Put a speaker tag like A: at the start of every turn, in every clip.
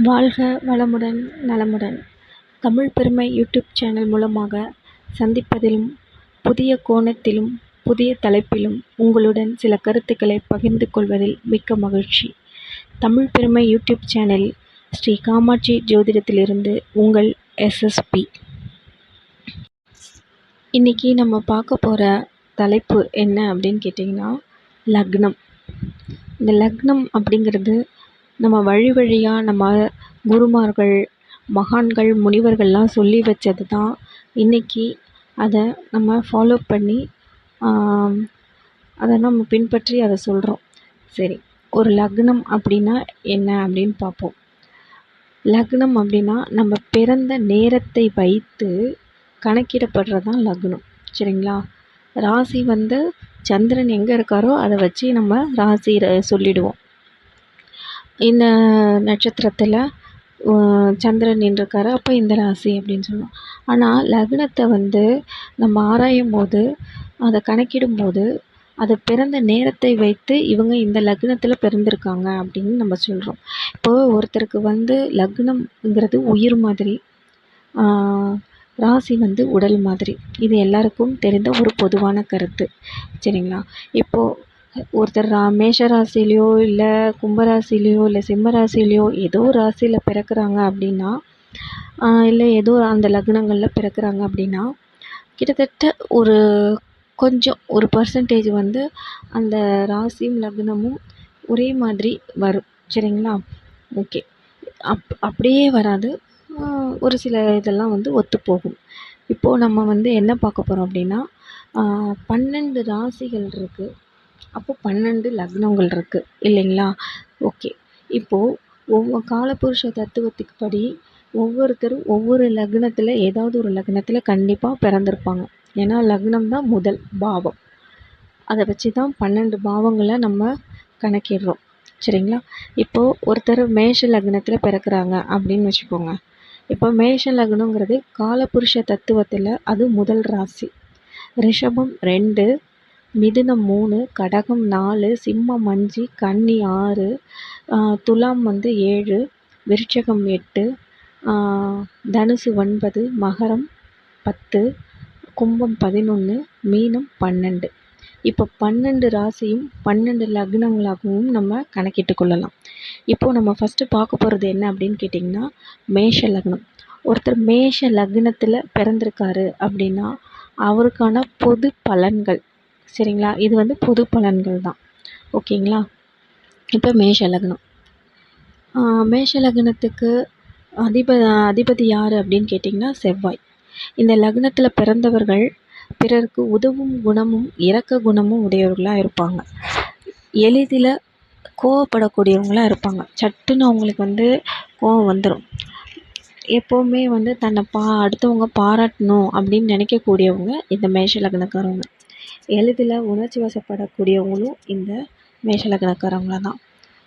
A: வாழ்க வளமுடன் நலமுடன். தமிழ் பெருமை யூடியூப் சேனல் மூலமாக சந்திப்பதிலும் புதிய கோணத்திலும் புதிய தலைப்பிலும் உங்களுடன் சில கருத்துக்களை பகிர்ந்து கொள்வதில் மிக்க மகிழ்ச்சி. தமிழ் பெருமை யூடியூப் சேனல் ஸ்ரீ காமாட்சி ஜோதிடத்திலிருந்து உங்கள் எஸ்எஸ்பி இன்றைக்கி நம்ம பார்க்க போகிற தலைப்பு என்ன அப்படின்னு கேட்டிங்கன்னா லக்னம். இந்த லக்னம் அப்படிங்கிறது நம்ம வழி வழியாக நம்ம குருமார்கள் மகான்கள் முனிவர்கள்லாம் சொல்லி வச்சது தான் இன்றைக்கி அதை நம்ம ஃபாலோ பண்ணி அதை நம்ம பின்பற்றி அதை சொல்கிறோம் சரி ஒரு லக்னம் அப்படின்னா என்ன அப்படின்னு பார்ப்போம். லக்னம் அப்படின்னா நம்ம பிறந்த நேரத்தை வைத்து கணக்கிடப்படுறது தான் லக்னம். சரிங்களா? ராசி வந்து சந்திரன் எங்கே இருக்காரோ அதை வச்சு நம்ம ராசி சொல்லிடுவோம். இந்த நட்சத்திரத்தில் சந்திரன் நின்றுருக்காரு. அப்போ இந்த ராசி அப்படின்னு சொல்லுவோம். ஆனால் லக்னத்தை வந்து நம்ம ஆராயும் போது அதை கணக்கிடும் போது அது பிறந்த நேரத்தை வைத்து இவங்க இந்த லக்னத்தில் பிறந்திருக்காங்க அப்படின்னு நம்ம சொல்கிறோம் இப்போது ஒருத்தருக்கு வந்து லக்னம்ங்கிறது உயிர் மாதிரி ராசி வந்து உடல் மாதிரி. இது எல்லாருக்கும் தெரிந்த ஒரு பொதுவான கருத்து. சரிங்களா? இப்போது ஒருத்தர் ரா மேஷ ராசிலேயோ இல்லை கும்ப ராசிலேயோ இல்லை சிம்ம ராசிலேயோ ஏதோ ஒரு ராசியில் பிறக்கிறாங்க அப்படின்னா இல்லை ஏதோ அந்த லக்னங்களில் பிறக்கிறாங்க அப்படின்னா கிட்டத்தட்ட ஒரு கொஞ்சம் ஒரு பர்சன்டேஜ் வந்து அந்த ராசியும் லக்னமும் ஒரே மாதிரி வரும். சரிங்களா? ஓகே. அப் அப்படியே வராது. ஒரு சில இதெல்லாம் வந்து ஒத்துப்போகும் இப்போது நம்ம வந்து என்ன பார்க்க போகிறோம் அப்படின்னா பன்னெண்டு ராசிகள் இருக்குது அப்போ பன்னெண்டு லக்னங்கள் இருக்குது இல்லைங்களா? ஓகே. இப்போது ஒவ்வொரு காலபுருஷ தத்துவத்துக்கு படி ஒவ்வொருத்தரும் ஒவ்வொரு லக்னத்தில் ஏதாவது ஒரு லக்னத்தில் கண்டிப்பாக பிறந்திருப்பாங்க. ஏன்னா லக்னம் தான் முதல் பாவம். அதை வச்சு தான் பன்னெண்டு பாவங்களை நம்ம கணக்கிடுறோம். சரிங்களா? இப்போது ஒருத்தர் மேஷ லக்னத்தில் பிறக்கிறாங்க அப்படின்னு வச்சுக்கோங்க. இப்போ மேஷ லக்னங்கிறது காலபுருஷ தத்துவத்தில் அது முதல் ராசி. ரிஷபம் ரெண்டு மிதுனம் மூணு கடகம் நாலு சிம்மம் அஞ்சு கன்னி ஆறு துலாம் வந்து ஏழு விருச்சகம் எட்டு தனுசு ஒன்பது மகரம் பத்து கும்பம் பதினொன்று மீனம் பன்னெண்டு. இப்போ பன்னெண்டு ராசியும் பன்னெண்டு லக்னங்களாகவும் நம்ம கணக்கிட்டு கொள்ளலாம். இப்போது நம்ம ஃபஸ்ட்டு பார்க்க போகிறது என்ன அப்படின்னு கேட்டிங்கன்னா மேஷ லக்னம். ஒருத்தர் மேஷ லக்னத்தில் பிறந்திருக்காரு அப்படின்னா அவருக்கான பொது பலன்கள் சரிங்களா? இது வந்து பொது பலன்கள் தான். ஓகேங்களா? இப்போ மேஷ லக்னம். மேஷ லக்னத்துக்கு அதிப அதிபதி யார் அப்படின்னு கேட்டிங்கன்னா செவ்வாய். இந்த லக்னத்தில் பிறந்தவர்கள் பிறருக்கு உதவும் குணமும் இறக்க குணமும் உடையவர்களாக இருப்பாங்க. எளிதில் கோவப்படக்கூடியவங்களாக இருப்பாங்க. சட்டுன்னு அவங்களுக்கு வந்து கோவம் வந்துடும் எப்போவுமே வந்து தன்னை பா அடுத்தவங்க பாராட்டணும் அப்படின்னு நினைக்கக்கூடியவங்க இந்த மேஷ லக்னக்காரவங்க. எளிதில் உணர்ச்சி வசப்படக்கூடியவங்களும் இந்த மேஷலக்னக்காரவங்கள தான்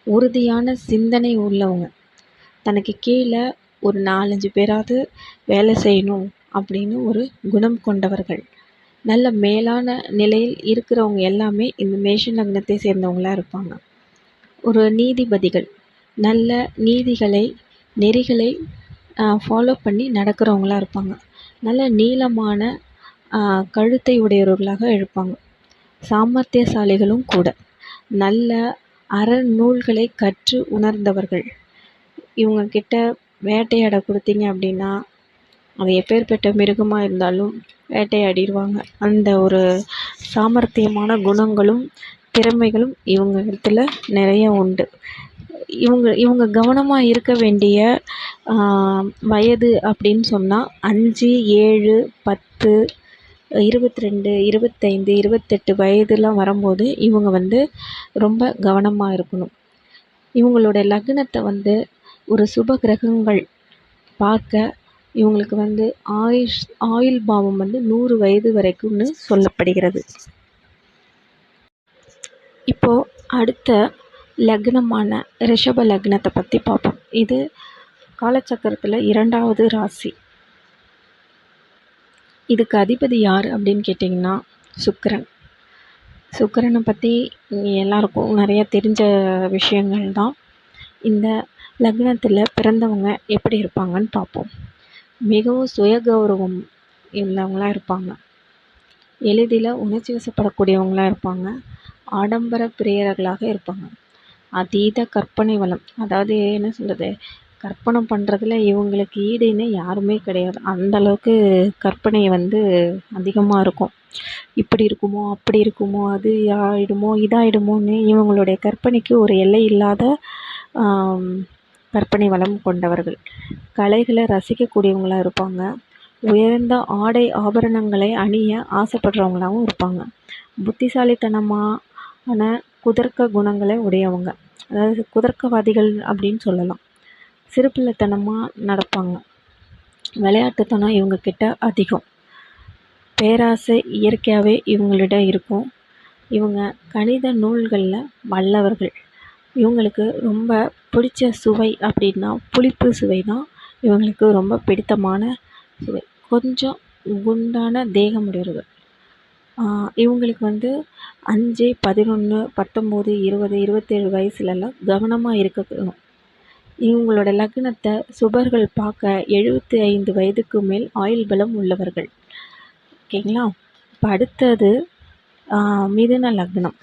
A: உறுதியான சிந்தனை உள்ளவங்க. தனக்கு கீழே ஒரு நாலஞ்சு பேராவது வேலை செய்யணும் அப்படின்னு ஒரு குணம் கொண்டவர்கள். நல்ல மேலான நிலையில் இருக்கிறவங்க எல்லாமே இந்த மேஷ லக்னத்தை சேர்ந்தவங்களாக இருப்பாங்க. ஒரு நீதிபதிகள். நல்ல நீதிகளை நெறிகளை ஃபாலோ பண்ணி நடக்கிறவங்களா இருப்பாங்க. நல்ல நீளமான கழுத்தை உடையவர்களாக இருப்பாங்க சாமர்த்தியசாலிகளும் கூட. நல்ல அறநூல்களை கற்று உணர்ந்தவர்கள். இவங்கக்கிட்ட வேட்டையாட கொடுத்தீங்க அப்படின்னா அது எப்பேர்ப்பட்ட மிருகமாக இருந்தாலும் வேட்டையாடிடுவாங்க. அந்த ஒரு சாமர்த்தியமான குணங்களும் திறமைகளும் இவங்க இடத்துல நிறைய உண்டு. இவங்க இவங்க கவனமாக இருக்க வேண்டிய வயது அப்படின்னு சொன்னால் அஞ்சு ஏழு பத்து இருபத்தி ரெண்டு இருபத்தைந்து இருபத்தெட்டு வயதுலாம் வரும்போது இவங்க வந்து ரொம்ப கவனமாக இருக்கணும். இவங்களோட லக்னத்தை வந்து ஒரு சுப கிரகங்கள் பார்க்க இவங்களுக்கு வந்து ஆயுஷ் ஆயுள் பாவம் வந்து நூறு வயது வரைக்கும்னு சொல்லப்படுகிறது. இப்போது அடுத்த லக்னமான ரிஷப லக்னத்தை பற்றி பார்ப்போம். இது காலச்சக்கரத்தில் இரண்டாவது ராசி. இதுக்கு அதிபதி யார் அப்படின்னு கேட்டிங்கன்னா சுக்கிரன். சுக்கிரனை பற்றி எல்லாருக்கும் நிறைய தெரிஞ்ச விஷயங்கள் தான். இந்த லக்னத்தில் பிறந்தவங்க எப்படி இருப்பாங்கன்னு பார்ப்போம். மிகவும் சுயகௌரவம் உள்ளவங்களாக இருப்பாங்க. எளிதில் உணர்ச்சி வசப்படக்கூடியவங்களாக இருப்பாங்க. ஆடம்பர பிரியர்களாக இருப்பாங்க. அதீத கற்பனை வளம் அதாவது என்ன சொல்கிறது கற்பனை பண்ணுறதுல இவங்களுக்கு ஈடுன்னு யாருமே கிடையாது. அந்த அளவுக்கு கற்பனை வந்து அதிகமாக இருக்கும். இப்படி இருக்குமோ அப்படி இருக்குமோ அது ஆகிடுமோ இதாகிடுமோன்னு இவங்களுடைய கற்பனைக்கு ஒரு எல்லை இல்லாத கற்பனை வளம் கொண்டவர்கள். கலைகளை ரசிக்கக்கூடியவங்களாக இருப்பாங்க. உயர்ந்த ஆடை ஆபரணங்களை அணிய ஆசைப்படுறவங்களாகவும் இருப்பாங்க. புத்திசாலித்தனமான குதர்க்க குணங்களை உடையவங்க. அதாவது குதர்க்கவாதிகள் அப்படின்னு சொல்லலாம். சிறுபிள்ளைத்தனமாக நடப்பாங்க. விளையாட்டுத்தனம் இவங்கக்கிட்ட அதிகம். பேராசை இயற்கையாகவே இவங்களிடம் இருக்கும். இவங்க கணித நூல்களில் வல்லவர்கள். இவங்களுக்கு ரொம்ப பிடிச்ச சுவை அப்படின்னா புளிப்பு சுவை தான் இவங்களுக்கு ரொம்ப பிடித்தமான சுவை. கொஞ்சம் குண்டான தேகமுடையவர்கள். இவங்களுக்கு வந்து அஞ்சு பதினொன்று பத்தொம்போது இருபது இருபத்தேழு வயசுலலாம் கவனமாக இருக்கணும். இவங்களோட லக்னத்தை சுபர்கள் பார்க்க எழுபத்தி ஐந்து வயதுக்கு மேல் ஆயுள் பலம் உள்ளவர்கள். ஓகேங்களா? இப்போ அடுத்தது மிதுன லக்னம்.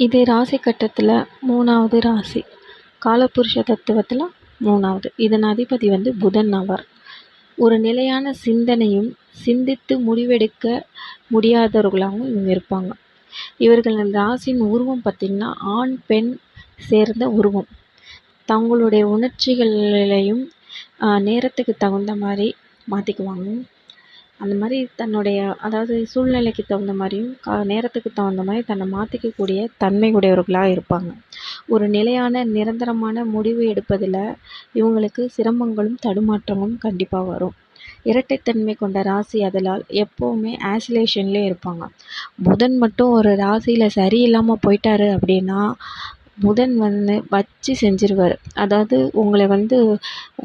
A: இது ராசி கட்டத்தில் மூணாவது ராசி. காலபுருஷ தத்துவத்தில் மூணாவது. இதன் அதிபதி வந்து புதன் ஆவார் ஒரு நிலையான சிந்தனையும் சிந்தித்து முடிவெடுக்க முடியாதவர்களாகவும் இவங்க இருப்பாங்க. இவர்கள் ராசியின் உருவம் பார்த்திங்கன்னா ஆண் பெண் சேர்ந்த உருவம். தங்களுடைய உணர்ச்சிகளையும் நேரத்துக்கு தகுந்த மாதிரி மாற்றிக்குவாங்க அந்த மாதிரி தன்னுடைய அதாவது சூழ்நிலைக்கு தகுந்த மாதிரியும் கா நேரத்துக்கு தகுந்த மாதிரி தன்னை மாற்றிக்கக்கூடிய தன்மை உடையவர்களாக இருப்பாங்க. ஒரு நிலையான நிரந்தரமான முடிவு எடுப்பதில் இவங்களுக்கு சிரமங்களும் தடுமாற்றமும் கண்டிப்பாக வரும். இரட்டைத்தன்மை கொண்ட ராசி அதலால் எப்போவுமே ஆசிலேஷன்லேயே இருப்பாங்க. புதன் மட்டும் ஒரு ராசியில் சரியில்லாமல் போயிட்டாரு அப்படின்னா புதன் வந்து வச்சு செஞ்சிருவார். அதாவது உங்களை வந்து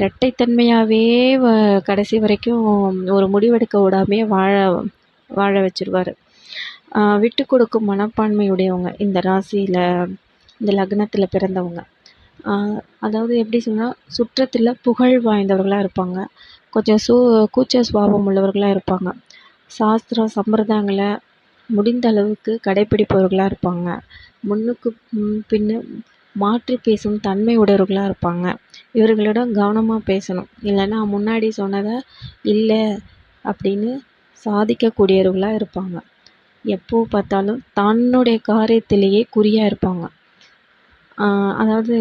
A: ரெட்டைத்தன்மையாகவே வ கடைசி வரைக்கும் ஒரு முடிவெடுக்க விடாமையே வாழ வாழ வச்சிருவார். விட்டு கொடுக்கும் மனப்பான்மையுடையவங்க இந்த ராசியில் இந்த லக்னத்தில் பிறந்தவங்க. அதாவது எப்படி சொன்னால் சுற்றத்தில் புகழ் வாய்ந்தவர்களாக இருப்பாங்க. கொஞ்சம் சூ கூச்ச சுபாவம் உள்ளவர்களாக இருப்பாங்க. சாஸ்திரம் சம்பிரதாயங்களை முடிந்த அளவுக்கு கடைப்பிடிப்பவர்களாக இருப்பாங்க. முன்னுக்கு பின்னே மாற்றி பேசும் தன்மை உடையவர்களாக இருப்பாங்க. இவர்களிடம் கவனமாக பேசணும். இல்லைன்னா முன்னாடி சொன்னதை இல்லை அப்படின்னு சாதிக்கக்கூடியவர்களாக இருப்பாங்க. எப்போ பார்த்தாலும் தன்னுடைய காரியத்திலேயே குறியாக இருப்பாங்க. அதாவது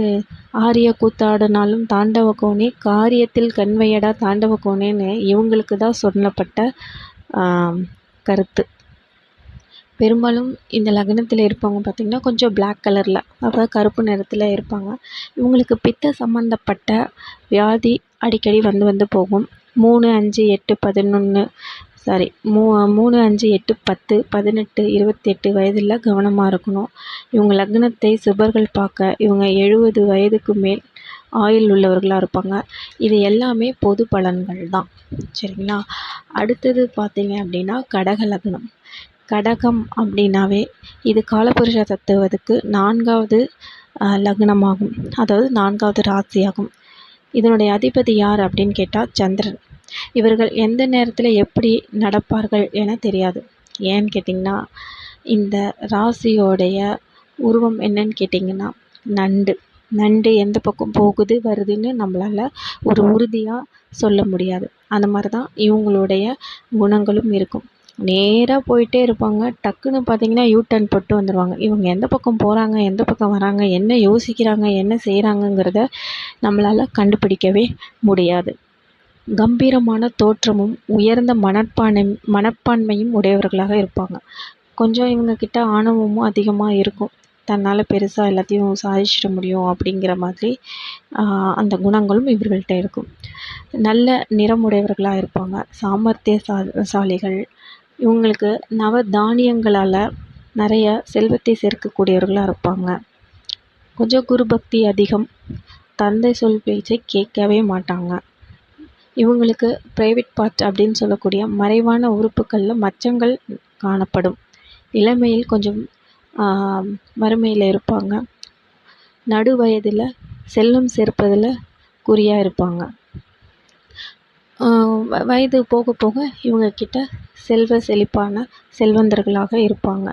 A: ஆரிய கூத்தாடினாலும் தாண்டவ கோனே காரியத்தில் கண்வையடா தாண்டவ கோணேன்னு இவங்களுக்கு தான் சொல்லப்பட்ட கருத்து. பெரும்பாலும் இந்த லக்னத்தில் இருப்பவங்க பார்த்திங்கன்னா கொஞ்சம் பிளாக் கலரில் அதாவது கருப்பு நிறத்தில் இருப்பாங்க. இவங்களுக்கு பித்த சம்மந்தப்பட்ட வியாதி அடிக்கடி வந்து வந்து போகும். மூணு அஞ்சு எட்டு பதினொன்று சாரி மூ மூணு அஞ்சு எட்டு பத்து பதினெட்டு இருபத்தெட்டு வயதில் கவனமாக இருக்கணும். இவங்க லக்னத்தை சுபர்கள் பார்க்க இவங்க எழுபது வயதுக்கு மேல் ஆயுள் உள்ளவர்களாக இருப்பாங்க. இது எல்லாமே பொது பலன்கள் தான். சரிங்களா? அடுத்தது பார்த்தீங்க அப்படின்னா கடக லக்னம். கடகம் அப்படின்னாவே இது காலபுருஷ தத்துவத்துக்கு நான்காவது லக்னமாகும். அதாவது நான்காவது ராசியாகும். இதனுடைய அதிபதி யார் அப்படின்னு கேட்டால் சந்திரன். இவர்கள் எந்த நேரத்தில் எப்படி நடப்பார்கள் என தெரியாது. ஏன்னு கேட்டிங்கன்னா இந்த ராசியோடைய உருவம் என்னன்னு கேட்டிங்கன்னா நண்டு. நண்டு எந்த பக்கம் போகுது வருதுன்னு நம்மளால் ஒரு உறுதியாக சொல்ல முடியாது. அந்த மாதிரி தான் இவங்களுடைய குணங்களும் இருக்கும். நேராக போயிட்டே இருப்பாங்க. டக்குன்னு பார்த்தீங்கன்னா யூ டர்ன் போட்டு வந்துடுவாங்க இவங்க எந்த பக்கம் போகிறாங்க எந்த பக்கம் வராங்க என்ன யோசிக்கிறாங்க என்ன செய்கிறாங்கங்கிறத நம்மளால் கண்டுபிடிக்கவே முடியாது. கம்பீரமான தோற்றமும் உயர்ந்த மனப்பான்மை மனப்பான்மையும் உடையவர்களாக இருப்பாங்க. கொஞ்சம் இவங்கக்கிட்ட ஆணவமும் அதிகமாக இருக்கும். தன்னால் பெருசாக எல்லாத்தையும் சாதிச்சிட முடியும் அப்படிங்கிற மாதிரி அந்த குணங்களும் இவர்கள்ட்ட இருக்கும். நல்ல நிறமுடையவர்களாக இருப்பாங்க. சாமர்த்திய சாலிகள் இவங்களுக்கு நவ தானியங்களால் நிறைய செல்வத்தை சேர்க்கக்கூடியவர்களாக இருப்பாங்க. கொஞ்சம் குரு பக்தி அதிகம். தந்தை சொல் பேச்சை கேட்கவே மாட்டாங்க. இவங்களுக்கு ப்ரைவேட் பார்ட் அப்படின்னு சொல்லக்கூடிய மறைவான உறுப்புகளில் மச்சங்கள் காணப்படும். இளமையில் கொஞ்சம் வறுமையில் இருப்பாங்க. நடு வயதில் செல்வம் சேர்ப்பதில் குறியாக இருப்பாங்க. வயது போக போக இவங்கக்கிட்ட செல்வ செழிப்பான செல்வந்தர்களாக இருப்பாங்க.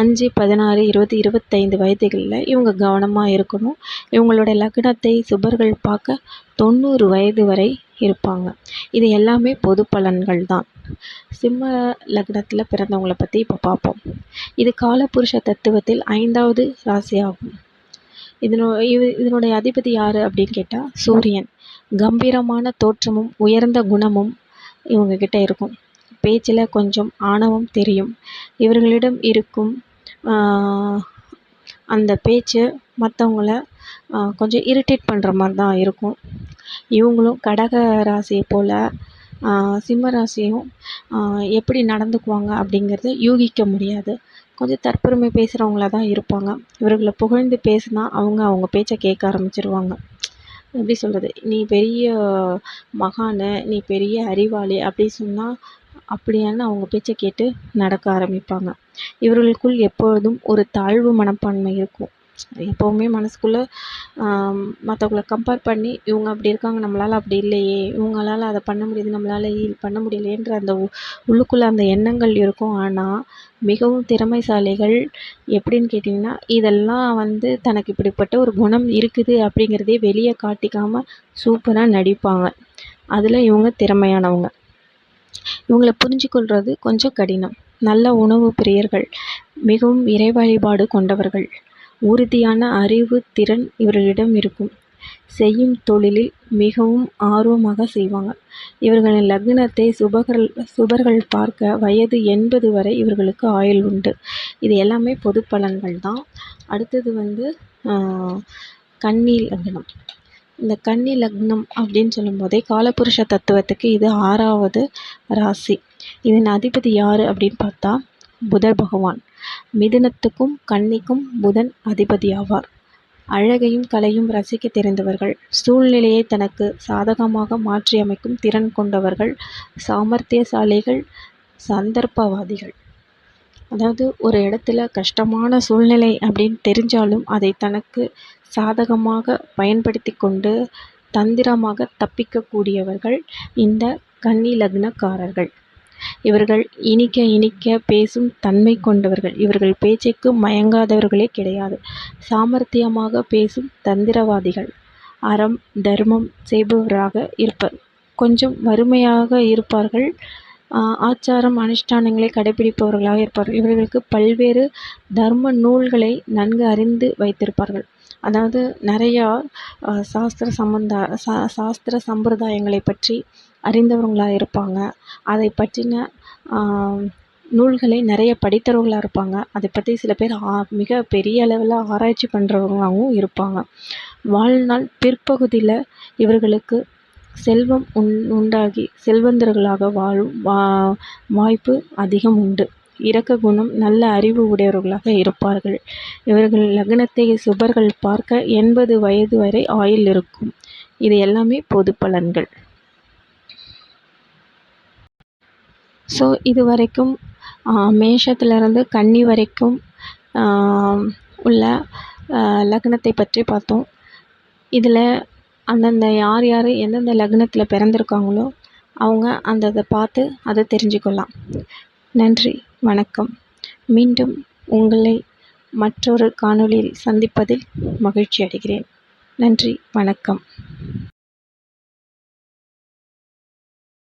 A: அஞ்சு பதினாறு இருபது இருபத்தைந்து வயதுகளில் இவங்க கவனமாக இருக்கணும். இவங்களோட லக்னத்தை சுபர்கள் பார்க்க தொண்ணூறு வயது வரை இருப்பாங்க. இது எல்லாமே பொது பலன்கள் தான். சிம்ம லக்னத்தில் பிறந்தவங்கள பற்றி இப்போ பார்ப்போம் இது காலபுருஷ தத்துவத்தில் ஐந்தாவது ராசியாகும். இதனோ இது இதனுடைய அதிபதி யார் அப்படின்னு கேட்டால் சூரியன். கம்பீரமான தோற்றமும் உயர்ந்த குணமும் இவங்கக்கிட்ட இருக்கும். பேச்சில் கொஞ்சம் ஆணவம் தெரியும். இவர்களிடம் இருக்கும் அந்த பேச்சு மற்றவங்கள கொஞ்சம் இரிட்டேட் பண்ணுற மாதிரி தான் இருக்கும். இவங்களும் கடக ராசியை போல் சிம்ம ராசியும் எப்படி நடந்துக்குவாங்க அப்படிங்கிறத யூகிக்க முடியாது. கொஞ்சம் தற்பெருமை பேசுகிறவங்களா தான் இருப்பாங்க. இவர்களை புகழ்ந்து பேசினா அவங்க அவங்க பேச்சை கேட்க ஆரம்பிச்சிருவாங்க. எப்படி சொல்கிறது நீ பெரிய மகான் நீ பெரிய அறிவாளி அப்படி சொன்னால் அப்படியான அவங்க பேச்சை கேட்டு நடக்க ஆரம்பிப்பாங்க. இவர்களுக்குள் எப்பொழுதும் ஒரு தாழ்வு மனப்பான்மை இருக்கும். எப்போவுமே மனசுக்குள்ளே மற்றவங்கள கம்பேர் பண்ணி இவங்க அப்படி இருக்காங்க நம்மளால் அப்படி இல்லையே இவங்களால அதை பண்ண முடியுது நம்மளால் இது பண்ண முடியலையேன்ற அந்த உள்ளுக்குள்ளே அந்த எண்ணங்கள் இருக்கும். ஆனால் மிகவும் திறமைசாலிகள் எப்படின்னு கேட்டிங்கன்னா இதெல்லாம் வந்து தனக்கு இப்படிப்பட்ட ஒரு குணம் இருக்குது அப்படிங்கிறதே வெளியே காட்டிக்காமல் சூப்பராக நடிப்பாங்க. அதில் இவங்க திறமையானவங்க. இவங்களை புரிஞ்சுக்கொள்கிறது கொஞ்சம் கடினம். நல்ல உணவு பிரியர்கள் மிகவும் இறை வழிபாடு கொண்டவர்கள். உறுதியான அறிவு திறன் இவர்களிடம் இருக்கும். செய்யும் தொழிலில் மிகவும் ஆர்வமாக செய்வாங்க. இவர்களின் லக்னத்தை சுபகர்கள் சுபர்கள் பார்க்க வயது எண்பது வரை இவர்களுக்கு ஆயுள் உண்டு. இது எல்லாமே பொது பலன்கள் தான். அடுத்தது வந்து கன்னி லக்னம். இந்த கன்னி லக்னம் அப்படின்னு சொல்லும்போதே காலபுருஷ தத்துவத்துக்கு இது ஆறாவது ராசி. இதன் அதிபதி யார் அப்படின்னு பார்த்தா புதர் பகவான். மிதுனத்துக்கும் கன்னிக்கும் புதன் அதிபதி ஆவார் அழகையும் கலையும் ரசிக்க தெரிந்தவர்கள் சூழ்நிலையை தனக்கு சாதகமாக மாற்றியமைக்கும் திறன் கொண்டவர்கள் சாமர்த்தியசாலிகள் சந்தர்ப்பவாதிகள். அதாவது ஒரு இடத்துல கஷ்டமான சூழ்நிலை அப்படின்னு தெரிஞ்சாலும் அதை தனக்கு சாதகமாக பயன்படுத்தி கொண்டு தந்திரமாக தப்பிக்கக்கூடியவர்கள் இந்த கன்னி லக்னக்காரர்கள். இவர்கள் இனிக்க இனிக்க பேசும் தன்மை கொண்டவர்கள். இவர்கள் பேச்சுக்கு மயங்காதவர்களே கிடையாது. சாமர்த்தியமாக பேசும் தந்திரவாதிகள். அறம் தர்மம் செய்பவராக இருப்பர். கொஞ்சம் வறுமையாக இருப்பார்கள். ஆச்சாரம் அனுஷ்டானங்களை கடைபிடிப்பவர்களாக இருப்பார்கள் இவர்களுக்கு பல்வேறு தர்ம நூல்களை நன்கு அறிந்து வைத்திருப்பார்கள். அதாவது நிறையா சாஸ்திர சம்பந்த சா சாஸ்திர சம்பிரதாயங்களை பற்றி அறிந்தவங்களாக இருப்பாங்க. அதை பற்றின நூல்களை நிறைய படித்தவர்களாக இருப்பாங்க. அதை பற்றி சில பேர் மிக பெரிய அளவில் ஆராய்ச்சி பண்ணுறவங்களாகவும் இருப்பாங்க. வாழ்நாள் பிற்பகுதியில் இவர்களுக்கு செல்வம் உண் உண்டாகி செல்வந்தர்களாக வாழும் வா வாய்ப்பு அதிகம் உண்டு. இரக்க குணம் நல்ல அறிவு உடையவர்களாக இருப்பார்கள். இவர்கள் லக்னத்தை சுபர்கள் பார்க்க எண்பது வயது வரை ஆயுள் இருக்கும். இது எல்லாமே பொது பலன்கள். ஸோ இது வரைக்கும் மேஷத்துலேருந்து கன்னி வரைக்கும் உள்ள லக்னத்தை பற்றி பார்த்தோம். இதில் அந்தந்த யார் யார் எந்தெந்த லக்னத்தில் பிறந்திருக்காங்களோ அவங்க அந்த இதை பார்த்து அதை தெரிஞ்சுக்கொள்ளலாம் நன்றி வணக்கம். மீண்டும் உங்களை மற்றொரு காணொளியில் சந்திப்பதில் மகிழ்ச்சி அடைகிறேன். நன்றி வணக்கம்.